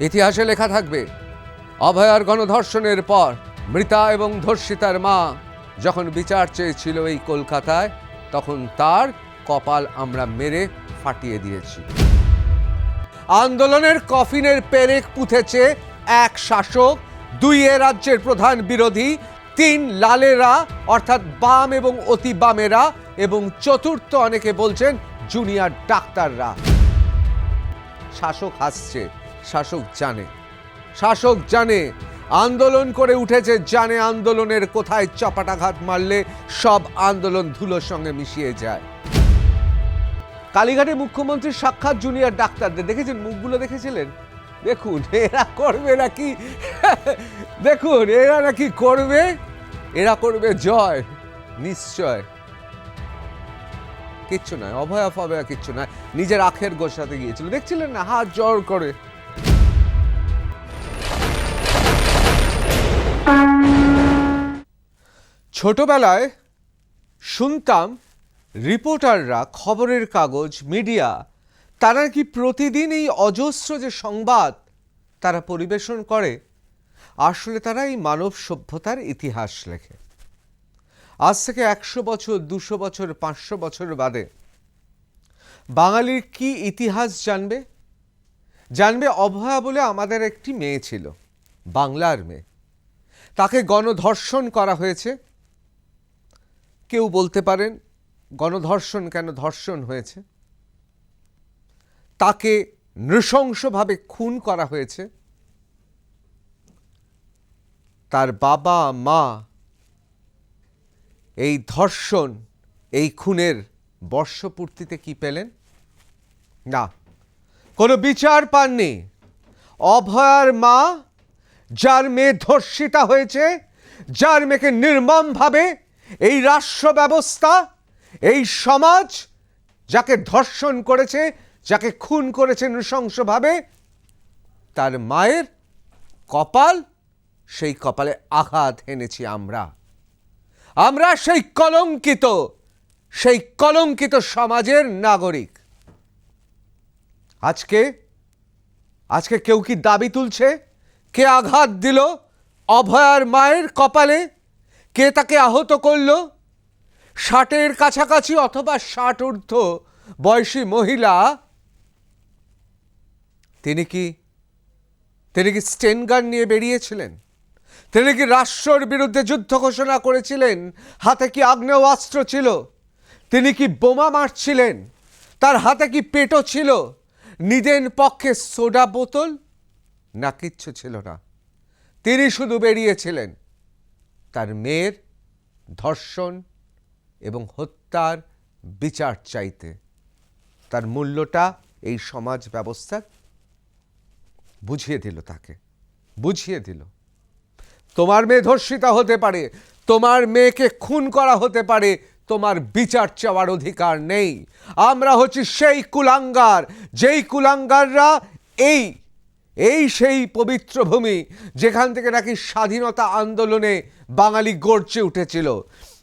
ইতিহাসে লেখা থাকবে, অভয়ার গণধর্ষণের পর মৃতা এবং ধর্ষিতার মা যখন বিচার চেয়েছিল এই কলকাতায়, তখন তার কপাল আমরা মেরে ফাটিয়ে দিয়েছি। আন্দোলনের কফিনের পেরেক পুঁথেছে এক শাসক দুই এ রাজ্যের প্রধান বিরোধী, তিন লালেরা, অর্থাৎ বাম এবং অতি বামেরা এবং চতুর্থ অনেকে বলছেন জুনিয়র ডাক্তাররা। শাসক হাসছে। শাসক জানে। শাসক জানে, আন্দোলন করে উঠেছে, জানে আন্দোলনের কোথায় চপাটাঘাত মারলে সব আন্দোলন ধুলোর সঙ্গে মিশিয়ে যায়। কালীঘাটে মুখ্যমন্ত্রীর সাক্ষাৎ জুনিয়র ডাক্তারদের দেখেছেন? মুখগুলো দেখেছিলেন? দেখুন, এরা করবে নাকি? দেখুন, এরা নাকি করবে? এরা করবে জয়, নিশ্চয়। কিচ্ছু নয়, অভয়া ফভয়া কিচ্ছু নয়। নিজের আখের গোসাতে গিয়েছিল। দেখছিলেন না? হাত জোর করে। ছোটবেলায় শুনতাম রিপোর্টাররা খবরের কাগজ, মিডিয়া, তারা কি প্রতিদিন এই অজস্র যে সংবাদ তারা পরিবেশন করে? আসলে তারা এই মানব সভ্যতার ইতিহাস লেখে। আজ থেকে একশো বছর, দুশো বছর, পাঁচশো বছর বাদে বাঙালির কি ইতিহাস জানবে? জানবে অভয়া বলে আমাদের একটি মেয়ে ছিল, বাংলার মেয়ে। তাকে গণধর্ষণ করা হয়েছে। কেউ বলতে পারেন গণধর্ষণ কেন ধর্ষণ হয়েছে? তাকে নৃশংসভাবে খুন করা হয়েছে। তার বাবা, মা এই ধর্ষণ, এই খুনের বর্ষপূর্তিতে কি পেলেন? না, কোনো বিচার পাননি। অভয়ার মা, যার মেয়ে ধর্ষিতা হয়েছে, যার মেয়েকে নির্মমভাবে এই রাষ্ট্র ব্যবস্থা, এই সমাজ যাকে ধর্ষণ করেছে, যাকে খুন করেছে নৃশংসভাবে, তার মায়ের কপাল, সেই কপালে আঘাত এনেছি আমরা। আমরা সেই কলঙ্কিত সেই কলঙ্কিত সমাজের নাগরিক। আজকে আজকে কেউ কি দাবি তুলছে? কে আঘাত দিল অভয়ার মায়ের কপালে? কে তাকে আহত করল? ষাটের কাছাকাছি অথবা ষাট ঊর্ধ্ব বয়সী মহিলা, তিনি কি তিনি কি স্টেনগান নিয়ে বেরিয়েছিলেন? তিনি কি রাষ্ট্রর বিরুদ্ধে যুদ্ধ ঘোষণা করেছিলেন? হাতে কি আগ্নেয়াস্ত্র ছিল? তিনি কি বোমা মারছিলেন? তার হাতে কি পেটো ছিল? নিদেন পক্ষে সোডা বোতল? না, কিচ্ছু ছিল না। তিনি শুধু বেরিয়েছিলেন। তার মেয়ের ধর্ষণ এবং হত্যার বিচার চাইতে। তার মূল্যটা এই সমাজ ব্যবস্থা বুঝিয়ে দিল তাকে, বুঝিয়ে দিল। তোমার মেয়ে ধর্ষিতা হতে পারে, তোমার মেয়েকে খুন করা হতে পারে, তোমার বিচার চাওয়ার অধিকার নেই। আমরা হচ্ছি সেই কুলাঙ্গার, যেই কুলাঙ্গাররা এই এই সেই পবিত্র ভূমি যেখান থেকে নাকি স্বাধীনতা আন্দোলনে বাঙালি গর্জে উঠেছিল।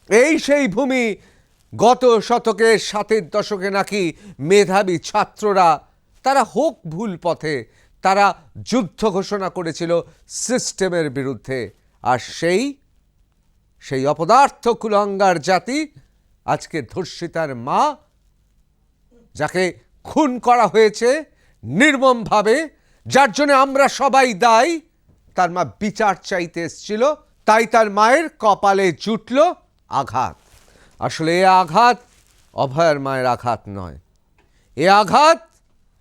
এই সেই ভূমি গত শতকের সাতের দশকে নাকি মেধাবী ছাত্ররা, তারা হোক ভুল পথে, তারা যুদ্ধ ঘোষণা করেছিল সিস্টেমের বিরুদ্ধে। আর সেই সেই অপদার্থ কুলাঙ্গার জাতি আজকে ধর্ষিতার মা, যাকে খুন করা হয়েছে নির্মমভাবে যার জন্য আমরা সবাই দায়ী। তার মা বিচার চাইতে এসছিল, তাই তার মায়ের কপালে জুটল আঘাত। আসলে এ আঘাত অভয়ার মায়ের আঘাত নয়। এ আঘাত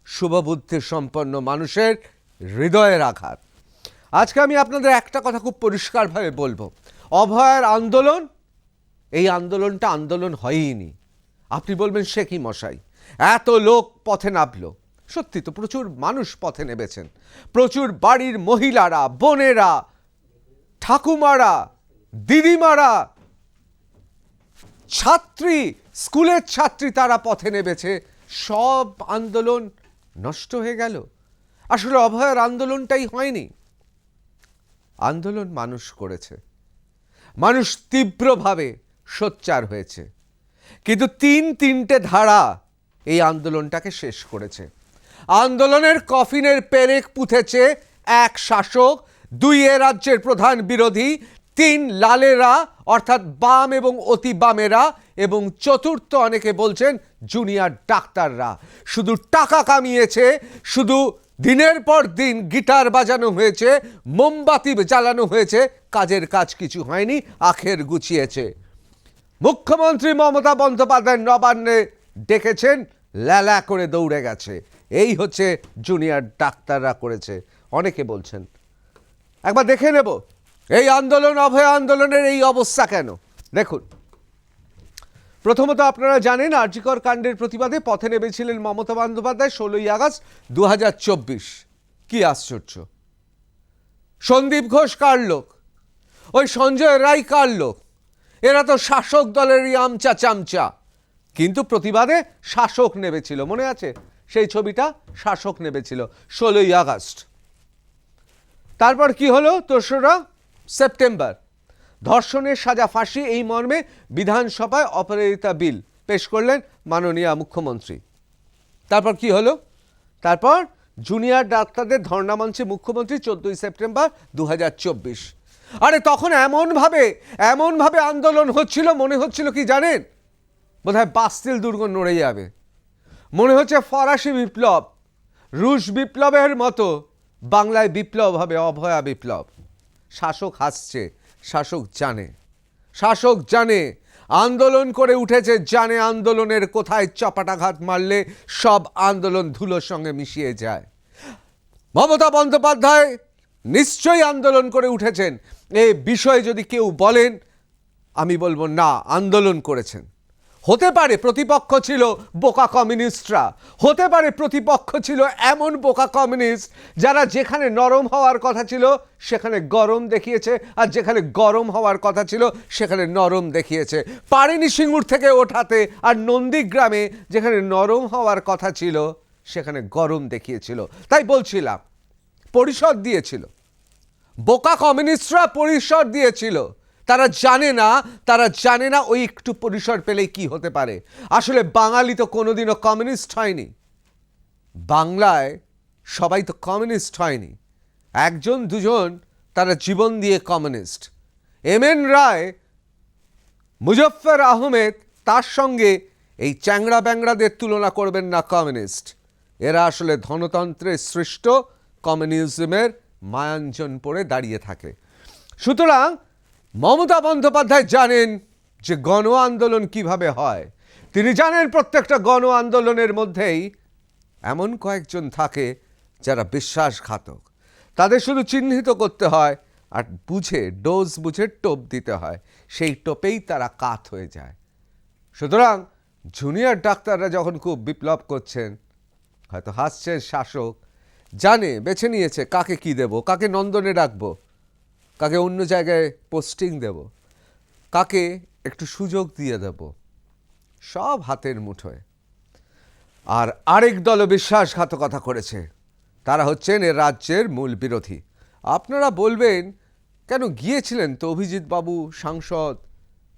শুভবুদ্ধি সম্পন্ন মানুষের হৃদয়ের আঘাত। আজকে আমি আপনাদের একটা কথা খুব পরিষ্কারভাবে বলব। অভয়ার আন্দোলন, এই আন্দোলনটা আন্দোলন হয়ইনি। আপনি বলবেন, সে কি মশাই? এত লোক পথে নামলো। সত্যি তো প্রচুর মানুষ পথে নেমেছেন। প্রচুর বাড়ির মহিলারা, বোনেরা, ঠাকুমারা, দিদিমারা, ছাত্রী, স্কুলের ছাত্রী তারা পথে নেমেছে। সব আন্দোলন নষ্ট হয়ে গেল। আসলে অভয়ের আন্দোলনটাই হয়নি। আন্দোলন মানুষ করেছে। মানুষ তীব্রভাবে সোচ্চার হয়েছে। কিন্তু তিন তিনটে ধারা এই আন্দোলনটাকে শেষ করেছে। আন্দোলনের কফিনের পেরেক পুঁথেছে এক শাসক, দুই এ রাজ্যের প্রধান বিরোধী, তিন লালেরা, অর্থাৎ বাম এবং অতি বামেরা, এবং চতুর্থ অনেকে বলছেন জুনিয়র ডাক্তাররা। শুধু টাকা কামিয়েছে, শুধু দিনের পর দিন গিটার বাজানো হয়েছে, মোমবাতি জ্বালানো হয়েছে, কাজের কাজ কিছু হয়নি, আখের গুছিয়েছে। মুখ্যমন্ত্রী মমতা বন্দ্যোপাধ্যায় নবান্নে ডেকেছেন, ল্যালা করে দৌড়ে গেছে। এই হচ্ছে জুনিয়র ডাক্তাররা করেছে। অনেকে বলছেন, একবার দেখে নেব, এই আন্দোলন, অভয় আন্দোলনের এই অবস্থা কেন? দেখুন, প্রথমত আপনারা জানেন আর্জিকর কাণ্ডের প্রতিবাদে পথে নেমেছিলেন মমতা বন্দ্যোপাধ্যায় ষোলোই আগস্ট দু হাজার চব্বিশ। কি আশ্চর্য। সন্দীপ ঘোষ কার লোক? ওই সঞ্জয় রায় কার লোক? এরা তো শাসক দলেরই আমচা চামচা কিন্তু প্রতিবাদে শাসক নেবেছিল মনে আছে? সেই ছবিটা শাসক নেবেছিল, ষোলোই আগস্ট। তারপর কি হলো দোসরা সেপ্টেম্বর। ধর্ষণের সাজা ফাঁসি এই মর্মে বিধানসভায় অপরাজিতা বিল পেশ করলেন মাননীয় মুখ্যমন্ত্রী। তারপর কি হলো? তারপর জুনিয়র ডাক্তারদের ধর্ণা মঞ্চে মুখ্যমন্ত্রী চোদ্দই সেপ্টেম্বর দু হাজার চব্বিশ। আরে তখন এমনভাবে এমনভাবে আন্দোলন হচ্ছিল, মনে হচ্ছিল কি জানেন? বোধহয় বাস্তিল দুর্গ নড়ে যাবে। মনে হচ্ছে ফরাসি বিপ্লব, রুশ বিপ্লবের মতো, বাংলায় বিপ্লব হবে, অভয়া বিপ্লব। শাসক হাসছে, শাসক জানে। শাসক জানে, আন্দোলন করে উঠেছে, জানে আন্দোলনের কোথায় চপাটাঘাত মারলে সব আন্দোলন ধুলোর সঙ্গে মিশিয়ে যায়। মমতা বন্দ্যোপাধ্যায় নিশ্চয়ই আন্দোলন করে উঠেছেন। এ বিষয়ে যদি কেউ বলেন, আমি বলব না, আন্দোলন করেছেন। হতে পারে প্রতিপক্ষ ছিল বোকা কমিউনিস্টরা। হতে পারে প্রতিপক্ষ ছিল এমন বোকা কমিউনিস্ট যারা যেখানে নরম হওয়ার কথা ছিল, সেখানে গরম দেখিয়েছে, আর যেখানে গরম হওয়ার কথা ছিল, সেখানে নরম দেখিয়েছে। পারেনি সিঙ্গুর থেকে ওঠাতে, আর নন্দীগ্রামে যেখানে নরম হওয়ার কথা ছিল, সেখানে গরম দেখিয়েছিল। তাই বলছিলাম, পরিষদ দিয়েছিল। বোকা কমিউনিস্টরা পরিষদ দিয়েছিল। তারা জানে না, তারা জানে না ওই একটু পরিসর পেলেই কি হতে পারে। আসলে বাঙালি তো কোনোদিনও কমিউনিস্ট হয়নি। বাংলায় সবাই তো কমিউনিস্ট হয়নি। একজন, দুজন তারা জীবন দিয়ে communist. M N Roy, Muzaffar Ahmed তার সঙ্গে এই চ্যাংড়া ব্যাংড়াদের তুলনা করবেন না কমিউনিস্ট। এরা আসলে ধনতন্ত্রের সৃষ্ট, কমিউনিজমের মায়াঞ্জন পড়ে দাঁড়িয়ে থাকে। সুতরাং মমতা বন্দ্যোপাধ্যায় জানেন যে গণ আন্দোলন কীভাবে হয়। তিনি জানেন প্রত্যেকটা গণ আন্দোলনের মধ্যেই এমন কয়েকজন থাকে যারা বিশ্বাসঘাতক। তাদের শুধু চিহ্নিত করতে হয় আর বুঝে, ডোজ বুঝে টোপ দিতে হয়। সেই টোপেই তারা কাত হয়ে যায়। সুতরাং জুনিয়র ডাক্তাররা যখন খুব বিপ্লব করছেন, হয়তো হাসছেন শাসক, জানে, বেছে নিয়েছে কাকে কি দেব, কাকে নন্দনে রাখব। কাকে অন্য জায়গায় পোস্টিং দেব, কাকে একটু সুযোগ দিয়ে দেব, সব হাতের মুঠোয়। আর আরেক দল বিশ্বাসঘাতকতা করেছে, তারা হচ্ছেন এ রাজ্যের মূল বিরোধী। আপনারা বলবেন, কেন গিয়েছিলেন তো অভিজিৎ বাবু, সাংসদ,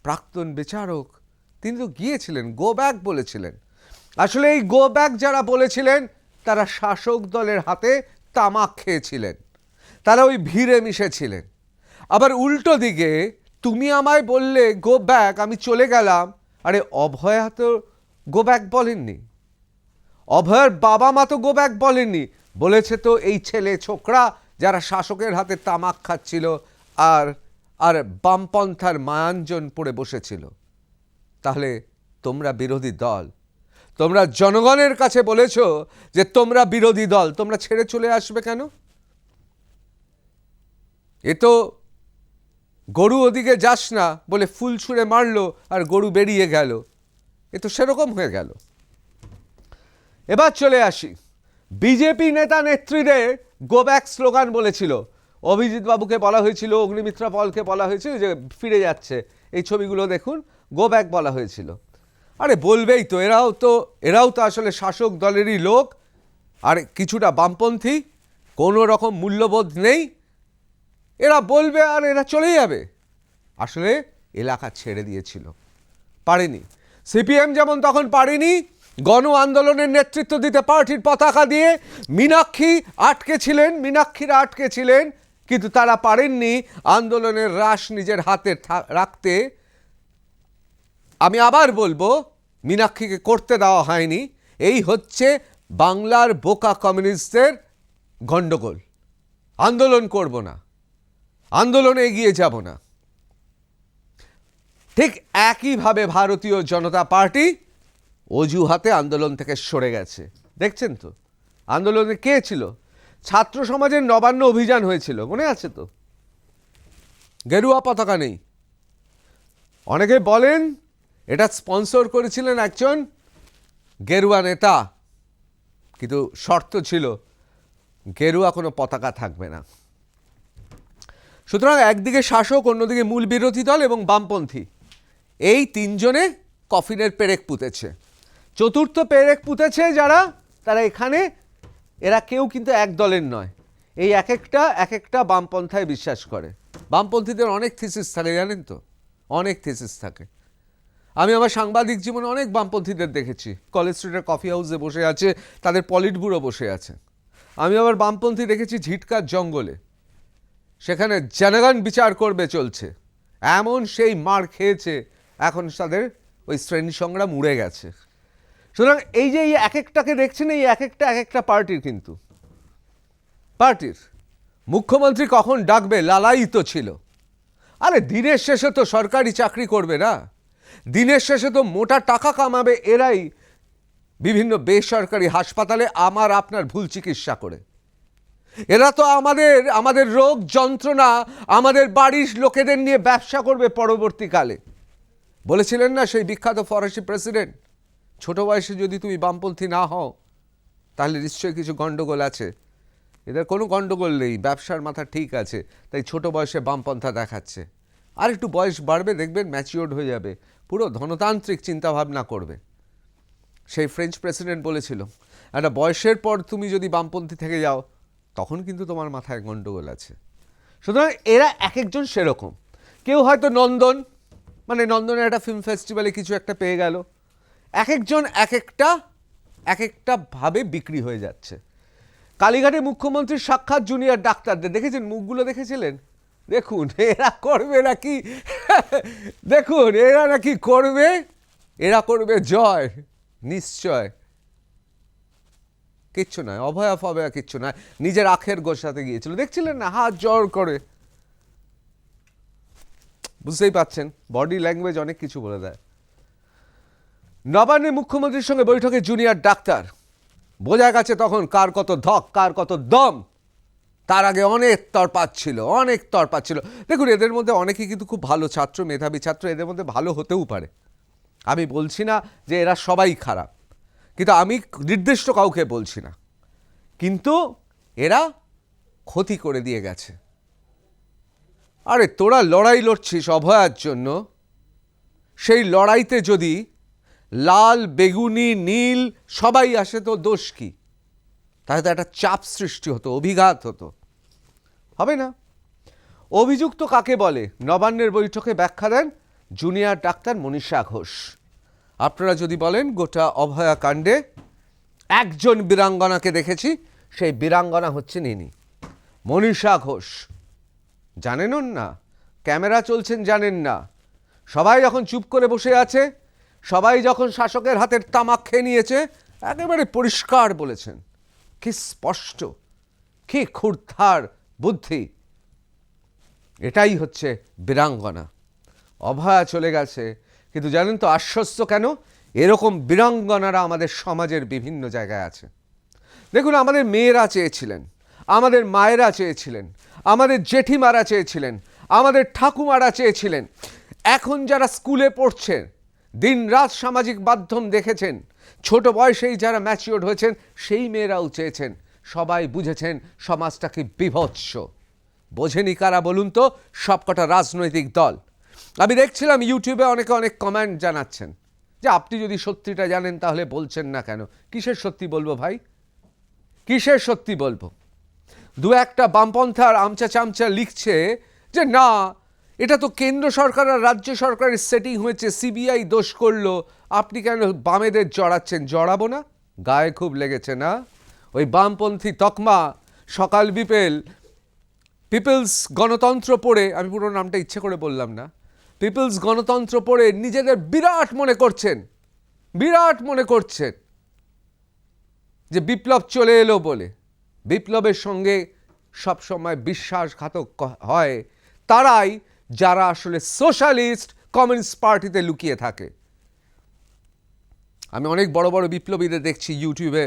প্রাক্তন বিচারক? তিনি তো গিয়েছিলেন গো ব্যাক বলেছিলেন। আসলে এই গো ব্যাক যারা বলেছিলেন, তারা শাসক দলের হাতে তামাক খেয়েছিলেন। তারা ওই ভিড়ে মিশেছিলেন। আবার উল্টো দিকে, তুমি আমায় বললে গো ব্যাক আমি চলে গেলাম। আরে, অভয়া তো গো ব্যাক বলেননি। অভয়ের বাবা মা তো গো ব্যাক বলেননি। বলেছে তো এই ছেলে ছোকরা যারা শাসকের হাতে তামাক খাচ্ছিল আর আর বামপন্থার মায়াঞ্জন পড়ে বসেছিল। তাহলে তোমরা বিরোধী দল। তোমরা জনগণের কাছে বলেছ যে তোমরা বিরোধী দল। তোমরা ছেড়ে চলে আসবে কেন? এ তো গরু ওদিকে যাস না বলে ফুল ছুঁড়ে মারলো আর গরু বেরিয়ে গেল। এ তো সেরকম হয়ে গেল। এবার চলে আসি। বিজেপি নেতা নেত্রীদের গো ব্যাক স্লোগান বলেছিল। অভিজিৎ বাবুকে বলা হয়েছিল, অগ্নিমিত্রা পলকে বলা হয়েছিল যে ফিরে যাচ্ছে। এই ছবিগুলো দেখুন গো ব্যাক বলা হয়েছিল। আরে বলবেই তো, এরাও তো এরাও তো আসলে শাসক দলেরই লোক। আর কিছুটা বামপন্থী, কোনো রকম মূল্যবোধ নেই। এরা বলবে আর এরা চলে যাবে। আসলে এলাকা ছেড়ে দিয়েছিল। পারেনি। সিপিএম যেমন তখন পারেনি গণ আন্দোলনের নেতৃত্ব দিতে পার্টির পতাকা দিয়ে মীনাক্ষী আটকে ছিলেন মীনাক্ষীরা আটকে ছিলেন কিন্তু তারা পারেননি আন্দোলনের রাশ নিজের হাতে রাখতে। আমি আবার বলব, মীনাক্ষীকে করতে দেওয়া হয়নি। এই হচ্ছে বাংলার বোকা কমিউনিস্টদের গণ্ডগোল। আন্দোলন করব না। আন্দোলনে এগিয়ে যাব না। ঠিক একইভাবে ভারতীয় জনতা পার্টি অজুহাতে আন্দোলন থেকে সরে গেছে। দেখছেন তো? আন্দোলনে কে ছিল? ছাত্র সমাজের নবান্ন অভিযান হয়েছিল, মনে আছে তো? গেরুয়া পতাকা নেই। অনেকে বলেন এটা স্পন্সর করেছিলেন একজন গেরুয়া নেতা, কিন্তু শর্ত ছিল গেরুয়া কোনো পতাকা থাকবে না। সুতরাং একদিকে শাসক, অন্যদিকে মূল বিরোধী দল এবং বামপন্থী। এই তিনজনে কফিনের পেরেক পুঁতেছে। চতুর্থ পেরেক পুঁতেছে যারা, তারা এখানে, এরা কেউ কিন্তু এক দলের নয়। এই এক একটা এক একটা বামপন্থায় বিশ্বাস করে। বামপন্থীদের অনেক থিসিস থাকে, জানেন তো? অনেক থিসিস থাকে। আমি আমার সাংবাদিক জীবনে অনেক বামপন্থীদের দেখেছি। কলেজ স্ট্রিটের কফি হাউসে বসে আছে, তাদের পলিট ব্যুরো বসে আছে। আমি আবার বামপন্থী দেখেছি ঝিটকার জঙ্গলে। সেখানে জনগণ বিচার করবে চলছে। এমন সেই মার খেয়েছে, এখন তাদের ওই শ্রেণি সংগ্রাম উড়ে গেছে। সুতরাং এই যে এই এক একটাকে দেখছেন, এই এক একটা এক একটা পার্টির কিন্তু। পার্টির। মুখ্যমন্ত্রী কখন ডাকবে? লালায়িত ছিল। আরে দিনের শেষে তো সরকারি চাকরি করবে না। দিনের শেষে তো মোটা টাকা কামাবে এরাই। বিভিন্ন বেসরকারি হাসপাতালে আমার আপনার ভুল চিকিৎসা করে। এরা তো আমাদের আমাদের রোগ যন্ত্রণা, আমাদের বাড়ির লোকেদের নিয়ে ব্যবসা করবে পরবর্তীকালে। বলেছিলেন না সেই বিখ্যাত ফরাসি প্রেসিডেন্ট? ছোট বয়সে যদি তুমি বামপন্থী না হও, তাহলে নিশ্চয়ই কিছু গণ্ডগোল আছে। এদের কোনো গণ্ডগোল নেই, ব্যবসার মাথা ঠিক আছে, তাই ছোট বয়সে বামপন্থা দেখাচ্ছে। আর একটু বয়স বাড়বে, দেখবেন ম্যাচিওর্ড হয়ে যাবে, পুরো ধনতান্ত্রিক চিন্তাভাবনা করবে। সেই ফ্রেঞ্চ প্রেসিডেন্ট বলেছিল, একটা বয়সের পর তুমি যদি বামপন্থী থেকে যাও তখন কিন্তু তোমার মাথায় গণ্ডগোল আছে। সুতরাং এরা এক একজন সেরকম। কেউ হয়তো নন্দন মানে নন্দনের একটা ফিল্ম ফেস্টিভ্যালে কিছু একটা পেয়ে গেল। এক একজন এক একটা এক একটা ভাবে বিক্রি হয়ে যাচ্ছে। কালীঘাটে মুখ্যমন্ত্রীর সাক্ষাৎ জুনিয়র ডাক্তারদের। দেখেছেন, মুখগুলো দেখেছিলেন? দেখুন, এরা করবে নাকি? দেখুন, এরা নাকি করবে? এরা করবে জয়, নিশ্চয়। কিচ্ছু নয়, অভয়া ফভয়া কিচ্ছু নয়, নিজের আখের গোসাতে গিয়েছিল। দেখছিলেন না, হাত জোর করে। বুঝতেই পাচ্ছেন বডি ল্যাঙ্গুয়েজ অনেক কিছু বলে দেয়। নবান্নে মুখ্যমন্ত্রীর সঙ্গে বৈঠকে জুনিয়র ডাক্তার। বোঝা গেছে তখন কার কত ধক, কার কত দম। তার আগে অনেক তরপাত ছিল, অনেক তরপাত ছিল। দেখুন, এদের মধ্যে অনেকেই কিন্তু খুব ভালো ছাত্র, মেধাবী ছাত্র, এদের মধ্যে ভালো হতেও পারে। আমি বলছি না যে এরা সবাই খারাপ। কিন্তু আমি নির্দিষ্ট কাউকে বলছি না। কিন্তু এরা ক্ষতি করে দিয়ে গেছে। আরে তোরা লড়াই লড়ছিস অভয়ার জন্য। সেই লড়াইতে যদি লাল, বেগুনি, নীল সবাই আসে তো দোষ কি? তাহলে তো একটা চাপ সৃষ্টি হতো, অভিঘাত হতো। হবে না। অভিযুক্ত কাকে বলে? নবান্নের বৈঠকে ব্যাখ্যা দেন জুনিয়র ডাক্তার মনীষা ঘোষ। আপনারা যদি বলেন গোটা অভয়া কাণ্ডে একজন বীরাঙ্গনাকে দেখেছি, সেই বীরাঙ্গনা হচ্ছেন ইনি মনীষা ঘোষ। জানেন না? ক্যামেরা চলছেন জানেন না। সবাই যখন চুপ করে বসে আছে, সবাই যখন শাসকের হাতের তামাক খেয়ে নিয়েছে, একেবারে পরিষ্কার বলেছেন। কি স্পষ্ট, কি ক্ষুর্ধার বুদ্ধি। এটাই হচ্ছে বীরাঙ্গনা। অভয়া চলে গেছে কিন্তু জানেন তো আশ্বস্ত কেন? এরকম বীরাঙ্গনারা আমাদের সমাজের বিভিন্ন জায়গায় আছে। দেখুন, আমাদের মেয়েরা চেয়েছিলেন, আমাদের মায়েরা চেয়েছিলেন, আমাদের জেঠিমারা চেয়েছিলেন, আমাদের ঠাকুমারা চেয়েছিলেন। এখন যারা স্কুলে পড়ছেন দিনরাত সামাজিক মাধ্যম দেখেছেন, ছোট বয়সেই যারা ম্যাচিওর্ড হয়েছেন, সেই মেয়েরাও চেয়েছেন। সবাই বুঝেছেন সমাজটাকে বিভৎস। বোঝেনি কারা বলুন তো? সবকটা রাজনৈতিক দল। আমি দেখছিলাম ইউটিউবে অনেকে অনেক কমেন্ট জানাচ্ছেন যে আপনি যদি সত্যিটা জানেন তাহলে বলছেন না কেন? কিসের সত্যি বলব ভাই? কিসের সত্যি বলব? দু একটা বামপন্থার আমচা চামচা লিখছে যে না, এটা তো কেন্দ্র সরকার আর রাজ্য সরকারের সেটিং হয়েছে সিবিআই দোষ করল, আপনি কেন বামেদের জড়াচ্ছেন? জড়াবো না? গায়ে খুব লেগেছে না? ওই বামপন্থী তকমা, সকাল বিপেল, পিপলস গণতন্ত্র পড়ে, আমি পুরো নামটা ইচ্ছে করে বললাম না। পিপলস গণতন্ত্র পড়ে নিজেদের বিরাট মনে করছেন, বিরাট মনে করছেন যে বিপ্লব চলে এলো বলে। বিপ্লবের সঙ্গে সবসময় বিশ্বাসঘাতক হয় তারাই যারা আসলে সোশ্যালিস্ট কমিউনিস্ট পার্টিতে লুকিয়ে থাকে। আমি অনেক বড় বড় বিপ্লবীদের দেখছি ইউটিউবে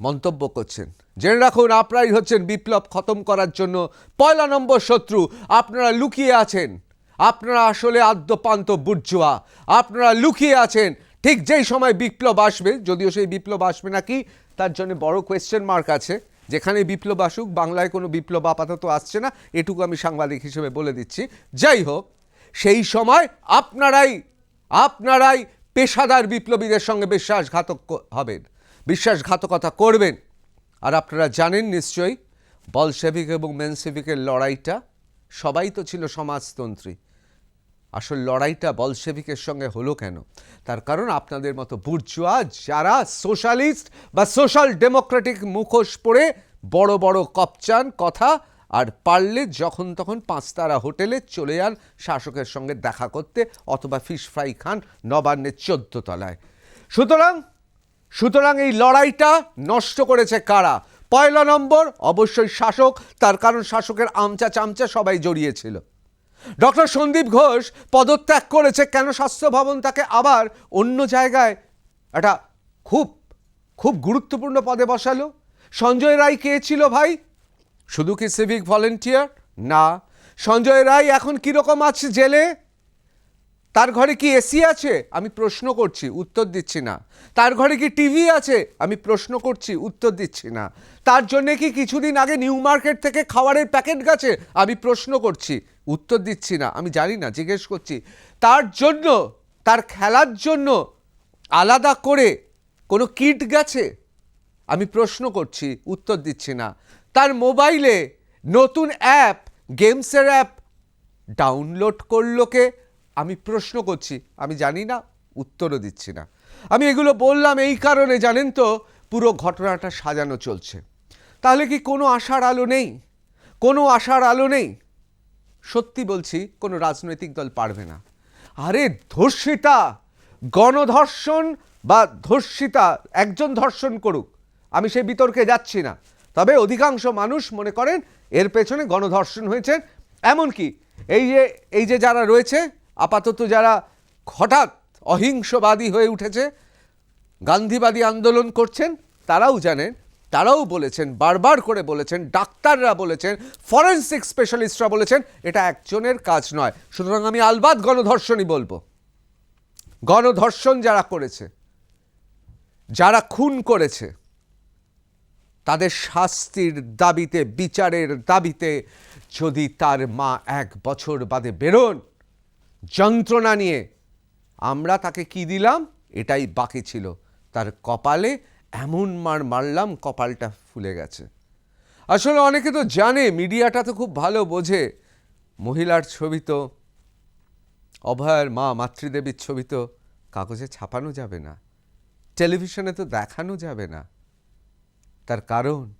মন্তব্য করছেন। জেনে রাখুন, আপনারাই হচ্ছেন বিপ্লব খতম করার জন্য পয়লা নম্বর শত্রু। আপনারা লুকিয়ে আছেন। আপনারা আসলে আদ্যপান্ত বুর্জুয়া। আপনারা লুকিয়ে আছেন। ঠিক যেই সময় বিপ্লব আসবে, যদিও সেই বিপ্লব আসবে নাকি, তার জন্য বড় কোয়েশ্চেন মার্ক আছে। যেখানে বিপ্লব আসুক, বাংলায় কোনো বিপ্লব আপাতত আসছে না, এটুকু আমি সাংবাদিক হিসেবে বলে দিচ্ছি। যাই হোক, সেই সময় আপনারাই আপনারাই পেশাদার বিপ্লবীদের সঙ্গে বিশ্বাসঘাতক হবেন, বিশ্বাসঘাতকতা করবেন। আর আপনারা জানেন নিশ্চয়ই, বলশেভিক এবং মেনসেভিকের লড়াইটা সবাই তো ছিল সমাজতন্ত্রী। আসল লড়াইটা বলশেভিকের সঙ্গে হলো কেন? তার কারণ আপনাদের মতো বুর্জুয়া যারা সোশ্যালিস্ট বা সোশ্যাল ডেমোক্রেটিক মুখোশ পরে বড় বড় কপচান কথা আর পারলে যখন তখন পাঁচতারা হোটেলে চলে যান শাসকের সঙ্গে দেখা করতে অথবা ফিশ ফ্রাই খান নবান্নের চোদ্দ তলায়। সুতরাং সুতরাং এই লড়াইটা নষ্ট করেছে কারা? পয়লা নম্বর, অবশ্যই শাসক, তার কারণ শাসকের আমচা চামচা সবাই জড়িয়েছিল ডক্টর সন্দীপ ঘোষ পদত্যাগ করেছে কেন স্বাস্থ্য ভবন তাকে আবার অন্য জায়গায় একটা খুব খুব গুরুত্বপূর্ণ পদে বসালো? সঞ্জয় রায় কে ছিল ভাই? শুধু কি সিভিক ভলেন্টিয়ার না। সঞ্জয় রায় এখন কীরকম আছে জেলে? তার ঘরে কি এসি আছে? আমি প্রশ্ন করছি, উত্তর দিচ্ছি না। তার ঘরে কি টিভি আছে? আমি প্রশ্ন করছি, উত্তর দিচ্ছি না। তার জন্যে কি কিছুদিন আগে নিউ মার্কেট থেকে খাবারের প্যাকেট গেছে? আমি প্রশ্ন করছি, উত্তর দিচ্ছি না। আমি জানি না, জিজ্ঞেস করছি। তার জন্য, তার খেলার জন্য আলাদা করে কোনো কিট গেছে? আমি প্রশ্ন করছি, উত্তর দিচ্ছি না। তার মোবাইলে নতুন অ্যাপ, গেমসের অ্যাপ ডাউনলোড করল কে? আমি প্রশ্ন করছি, আমি জানি না, উত্তরও দিচ্ছি না। আমি এগুলো বললাম এই কারণে, জানেন তো, পুরো ঘটনাটা সাজানো চলছে। তাহলে কি কোনো আশার আলো নেই? কোনো আশার আলো নেই? সত্যি বলছি, কোনো রাজনৈতিক দল পারবে না। আরে ধর্ষিতা, গণধর্ষণ বা ধর্ষিতা, একজন ধর্ষণ করুক, আমি সেই বিতর্কে যাচ্ছি না। তবে অধিকাংশ মানুষ মনে করেন, এর পেছনে গণধর্ষণ হয়েছে। এমনকি এই যে এই যে যারা রয়েছে আপাতত যারা হঠাৎ অহিংসবাদী হয়ে উঠেছে, গান্ধীবাদী আন্দোলন করছেন, তারাও জানেন, তারাও বলেছেন, বারবার করে বলেছেন, ডাক্তাররা বলেছেন, ফরেন্সিক স্পেশালিস্টরা বলেছেন, এটা একজনের কাজ নয়। সুতরাং আমি আলবাদ গণধর্ষণই বলব। গণধর্ষণ যারা করেছে, যারা খুন করেছে, তাদের শাস্তির দাবিতে, বিচারের দাবিতে যদি তার মা এক বছর বাদে বেরোন যন্ত্রণা নিয়ে। আমরা তাকে কি দিলাম? এটাই বাকি ছিল। তার কপালে এমন মার মারলাম, কপালটা ফুলে গেছে। আসলে অনেকে তো জানে, মিডিয়াটা তো খুব ভালো বোঝে। মহিলার ছবি তো, অভয়ের মা, মাতৃদেবীর ছবি তো কাগজে ছাপানো যাবে না। টেলিভিশনে তো দেখানো যাবে না। তার কারণ,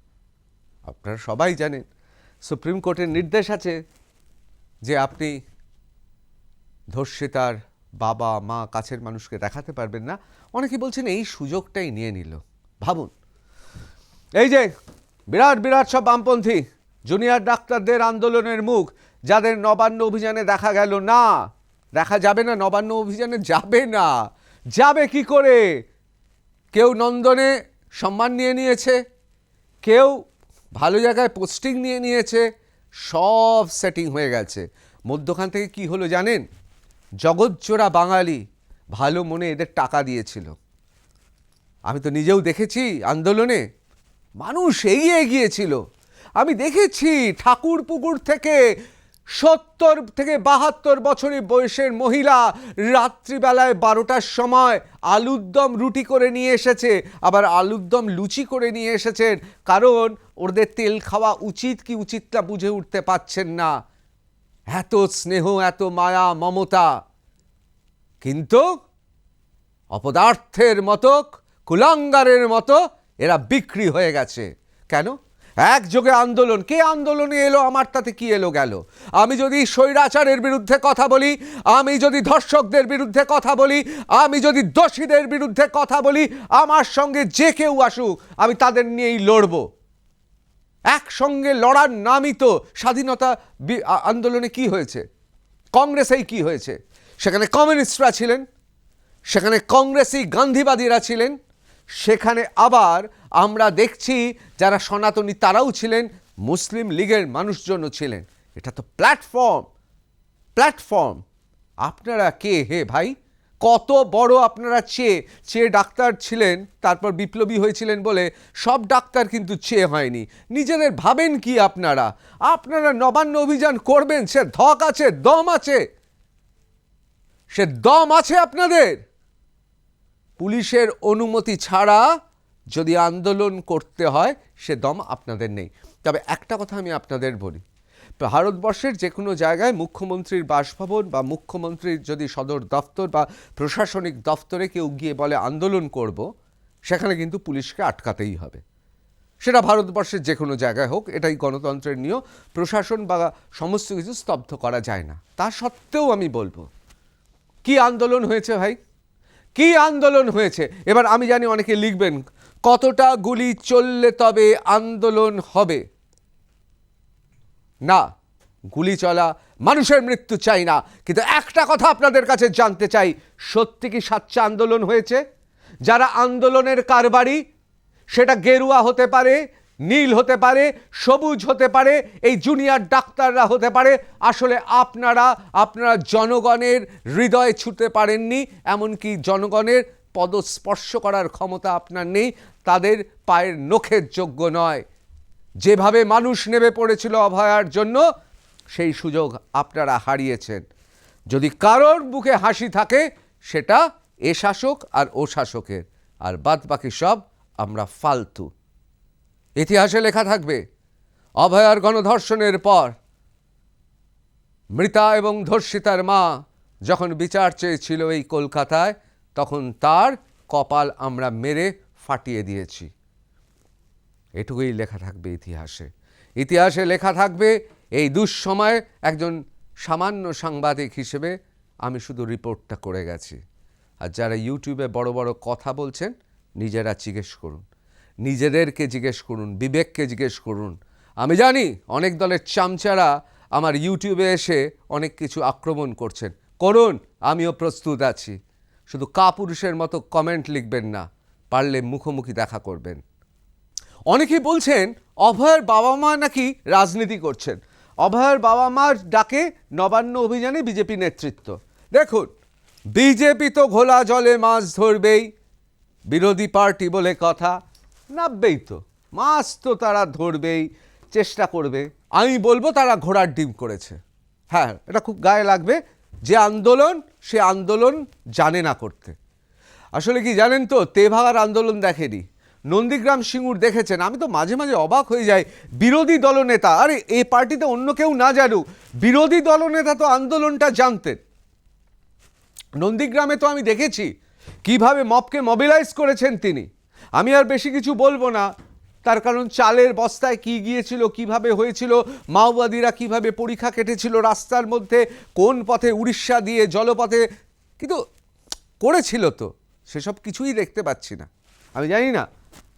আপনারা সবাই জানেন, সুপ্রিম কোর্টের নির্দেশ আছে যে আপনি ধর্ষিতার বাবা, মা কাছের মানুষকে দেখাতে পারবেন না। অনেকে বলছেন এই সুযোগটাই নিয়ে নিল। ভাবুন। এই যে, বিরাট বিরাট সব বামপন্থী, জুনিয়র ডাক্তারদের আন্দোলনের মুখ, যাদের নবান্ন অভিযানে দেখা গেল না। দেখা যাবে না, নবান্ন অভিযানে যাবে না। যাবে কি করে? কেউ নন্দনে সম্মান নিয়ে নিয়েছে, কেউ ভালো জায়গায় পোস্টিং নিয়ে নিয়েছে, সব সেটিং হয়ে গেছে। মধ্যখান থেকে কি হলো জানেন? জগৎজোড়া বাঙালি, ভালো মনে এদের টাকা দিয়েছিল। আমি তো নিজেও দেখেছি আন্দোলনে, মানুষ এগিয়ে গিয়েছিল। আমি দেখেছি ঠাকুর পুকুর থেকে সত্তর থেকে বাহাত্তর বছরের বয়সের মহিলা রাত্রিবেলায় বারোটার সময় আলুর দম রুটি করে নিয়ে এসেছে, আবার আলুর দম লুচি করে নিয়ে এসেছেন। কারণ ওদের তেল খাওয়া উচিত কি উচিত না বুঝে উঠতে পাচ্ছেন না। এত স্নেহ, এত মায়া, মমতা। কিন্তু অপদার্থের মতো, কুলাঙ্গারের মতো এরা বিক্রি হয়ে গেছে। কেন? একযোগে আন্দোলন, কে আন্দোলনে এলো? আমার তাতে কি এলো গেল? আমি যদি স্বৈরাচারের বিরুদ্ধে কথা বলি, আমি যদি ধর্ষকদের বিরুদ্ধে কথা বলি, আমি যদি দোষীদের বিরুদ্ধে কথা বলি, আমার সঙ্গে যে কেউ আসুক, আমি তাদের নিয়েই লড়বো। একসঙ্গে লড়ার নামই তো স্বাধীনতা আন্দোলনে কি হয়েছে? কংগ্রেসেই কি হয়েছে? সেখানে কমিউনিস্টরা ছিলেন, সেখানে কংগ্রেসি গান্ধীবাদীরা ছিলেন, সেখানে আবার আমরা দেখছি যারা সনাতনী তারাও ছিলেন, মুসলিম লীগের মানুষজনও ছিলেন। এটা তো প্ল্যাটফর্ম প্ল্যাটফর্ম। আপনারা কে হে ভাই? কত বড় আপনারা চেয়ে চেয়ে ডাক্তার ছিলেন, তারপর বিপ্লবী হয়েছিলেন বলে সব ডাক্তার কিন্তু চেয়ে হয়নি। নিজেদের ভাবেন কি আপনারা? আপনারা নবান্ন অভিযান করবেন, সে ধক আছে, দম আছে। সে দম আছে আপনাদের। পুলিশের অনুমতি ছাড়া যদি আন্দোলন করতে হয়, সে দম আপনাদের নেই। তবে একটা কথা আমি আপনাদের বলি। ভারতবর্ষের যে কোনো জায়গায় মুখ্যমন্ত্রীর বাসভবন বা মুখ্যমন্ত্রীর যদি সদর দফতর বা প্রশাসনিক দফতরে কেউ গিয়ে বলে, আন্দোলন করব, সেখানে কিন্তু পুলিশকে আটকাতেই হবে। সেটা ভারতবর্ষের যে কোনো জায়গায় হোক, এটাই গণতন্ত্রের নিয়ম। প্রশাসন বা সমস্ত কিছু স্তব্ধ করা যায় না। তা সত্ত্বেও আমি বলব, কি আন্দোলন হয়েছে ভাই? কি আন্দোলন হয়েছে? এবার আমি জানি অনেকে লিখবেন, কতটা গুলি চললে তবে আন্দোলন হবে? না, গুলি চলা মানুষের মৃত্যু চাই না। কিন্তু একটা কথা আপনাদের কাছে জানতে চাই, সত্যি কি সাচ্চা আন্দোলন হয়েছে? যারা আন্দোলনের কারবারি, সেটা গেরুয়া হতে পারে, নীল হতে পারে, সবুজ হতে পারে, এই জুনিয়র ডাক্তাররা হতে পারে, আসলে আপনারা আপনারা জনগণের হৃদয়ে ছুতে পারেননি, এমনকি জনগণের পদস্পর্শ করার ক্ষমতা আপনার নেই, তাদের পায়ের নখের যোগ্য নয়। যেভাবে মানুষ নেমে পড়েছিল অভয়ার জন্য, সেই সুযোগ আপনারা হারিয়েছেন। যদি কারোর বুকে হাসি থাকে, সেটা এ শাসক আর ও শাসকের। আর বাদ বাকি সব আমরা ফালতু। ইতিহাসে লেখা থাকবে, অভয়ার গণধর্ষণের পর মৃতা এবং ধর্ষিতার মা যখন বিচার চেয়েছিল এই কলকাতায়, তখন তার কপাল আমরা মেরে ফাটিয়ে দিয়েছি। এটুকুই লেখা থাকবে ইতিহাসে। ইতিহাসে লেখা থাকবে, এই দুঃসময়ে একজন সামান্য সাংবাদিক হিসেবে আমি শুধু রিপোর্টটা করে গেছি। আর যারা ইউটিউবে বড় বড় কথা বলছেন, নিজেরা জিজ্ঞেস করুন। নিজেদেরকে জিজ্ঞেস করুন, বিবেককে জিজ্ঞেস করুন। আমি জানি অনেক দলের চামচারা আমার ইউটিউবে এসে অনেক কিছু আক্রমণ করছেন। করুন, আমিও প্রস্তুত আছি। শুধু কাপুরুষের মতো কমেন্ট লিখবেন না, পারলে মুখোমুখি দেখা করবেন। অনেকেই বলছেন অভয়ের বাবা মা নাকি রাজনীতি করছেন। অভয়ের বাবা মার ডাকে নবান্ন অভিযানে বিজেপি নেতৃত্ব। দেখুন, বিজেপি তো ঘোলা জলে মাছ ধরবেই, বিরোধী পার্টি বলে কথা নাববেই তো। মাছ তো তারা ধরবেই, চেষ্টা করবে। আমি বলব তারা ঘোড়ার ডিম করেছে। হ্যাঁ এটা খুব গায়ে লাগবে, যে আন্দোলন, সে আন্দোলন জানে না করতে। আসলে কি জানেন তো, তেভাগার আন্দোলন দেখেনি। নন্দীগ্রাম সিঙ্গুর দেখেছেন। আমি তো মাঝে মাঝে অবাক হয়ে যাই। বিরোধী দলনেতা, আরে এই পার্টিতে অন্য কেউ না জানুক, বিরোধী দলনেতা তো আন্দোলনটা জানতেন। নন্দীগ্রামে তো আমি দেখেছি, কীভাবে মপকে মবিলাইজ করেছেন তিনি। আমি আর বেশি কিছু বলব না। তার কারণ চালের বস্তায় কি গিয়েছিল, কীভাবে হয়েছিল, মাওবাদীরা কীভাবে পরীক্ষা কেটেছিল রাস্তার মধ্যে, কোন পথে উড়িষ্যা দিয়ে জলপথে, কিন্তু করেছিল তো। সেসব কিছুই দেখতে পাচ্ছি না। আমি জানি না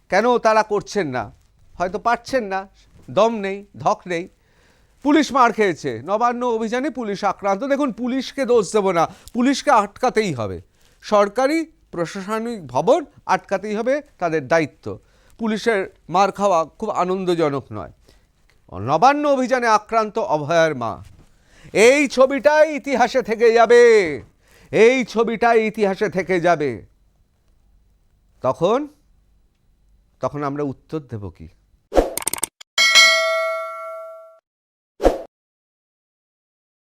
কেন তারা করছেন না? হয়তো পারছেন না। দম নেই, ধক নেই। পুলিশ মার খেয়েছে। নবান্ন অভিযানে পুলিশ আক্রান্ত। দেখুন, পুলিশকে দোষ দেবো না। পুলিশকে আটকাতেই হবে। সরকারি, প্রশাসনিক ভবন আটকাতেই হবে তাদের দায়িত্ব। পুলিশের মার খাওয়া খুব আনন্দজনক নয়। নবান্ন অভিযানে আক্রান্ত অভয়ার মা। এই ছবিটাই ইতিহাসে থেকে যাবে। এই ছবিটাই ইতিহাসে থেকে যাবে। তখন তখন আমরা উত্তর দেব কি?